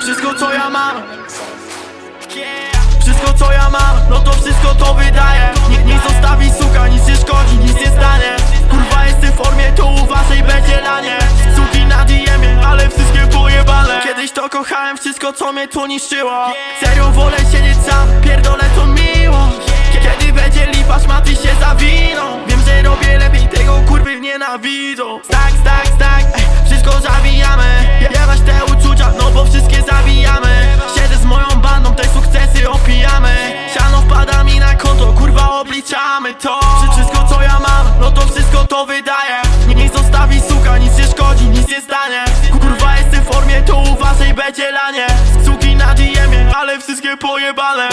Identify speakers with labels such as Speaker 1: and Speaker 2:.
Speaker 1: Wszystko co ja mam. Wszystko co ja mam, no to wszystko to wydaję Nie, nie zostawi suka, nic nie szkodzi, nic nie stanie. Kurwa jestem w formie, to uważaj będzie lanie Suki na DM-ie, ale wszystkie pojebane. Kiedyś to kochałem wszystko co mnie tu niszczyło. Serio wolę siedzieć sam, pierdolę to miło. Kiedy będzie lipa, szmaty się zawiną. Wiem, że robię lepiej, tego kurwy nienawidzą. Stak, stak, stak, obliczamy to. Czy wszystko co ja mam, no to wszystko to wydaje. Nie, nie zostawi suka, nic nie szkodzi, nic nie stanie. Kurwa jestem w formie, to uważaj będzie lanie. Suki na ale wszystkie pojebane